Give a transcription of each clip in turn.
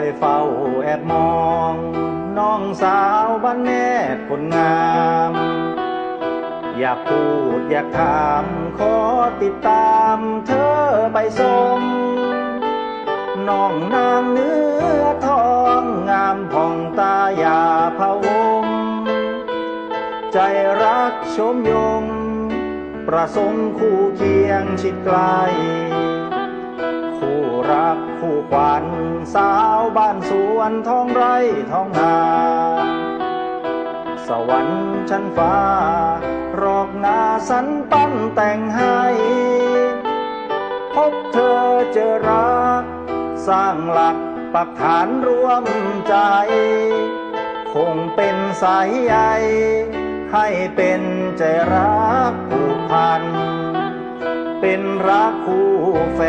อยเฝ้าแอบมอง น้องสาวบ้านแม่คนงาม อยากพูดอยากถามขอติดตามเธอไปส่งน้องนางเนื้อทองงามผ่องตาอย่าพะวง ใจรักชมยง ประสงค์คู่เคียงชิดไกล รักคู่ขวัญสาวบ้านสวนท้องไร่ท้องนา สวรรค์ชั้นฟ้ารอกนาสันปั้นแต่งให้ พบเธอเจอรัก สร้างหลักปักฐานร่วมใจ คงเป็นสายใยให้เป็นใจรักผูกพัน เป็นรักคู่แฝ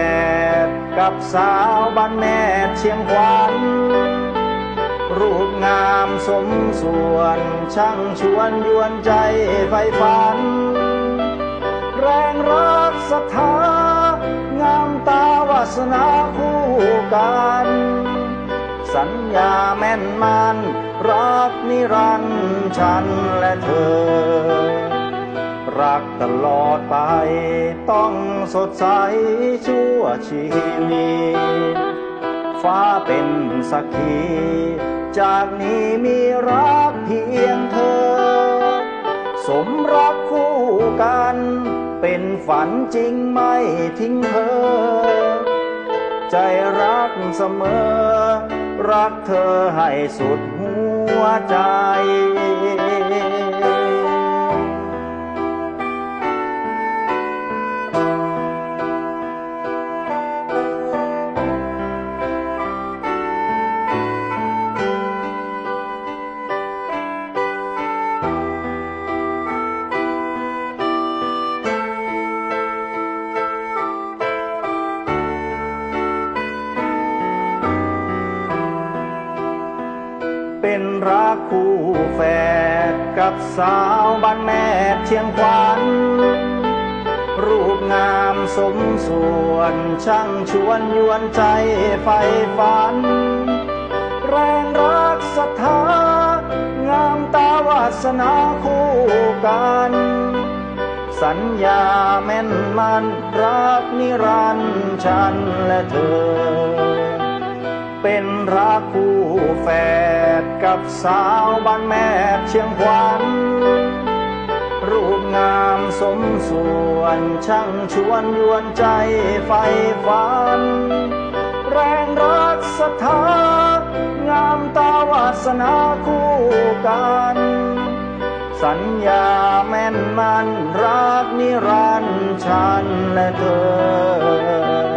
ดกับสาวบ้านแม่เชียงขวัญรูปงามสมส่วนช่างชวนยวนใจไฟฝัน แรงรักศรัทธางามตาวาสนาคู่กัน สัญญาแม่นมันรักนิรันดร์ฉันและเธอ รักตลอดไป ต้องสดใสชั่วชีวิตฟ้าเป็นสักขี จากนี้มีรักเพียงเธอ สมรักคู่กัน เป็นฝันจริงไม่ทิ้งเธอ ใจรักเสมอ รักเธอให้สุดหัวใจ เป็นรักคู่แฝดกับสาวบ้านแม่เชียงขวัญรูปงามสมส่วนช่างชวนยวนใจไฟฝัน แรงรักศรัทธางามตาวาสนาคู่กัน สัญญาแม่นมันรักนิรันดร์ฉันและเธอ เป็นรักคู่แฝดกับสาวบ้านแม่เชียงขวัญรูปงามสมส่วนช่างชวนยวนใจไฟฝัน แรงรักศรัทธางามตาวาสนาคู่กัน สัญญาแม่นมันรักนิรันดร์ฉันและเธอ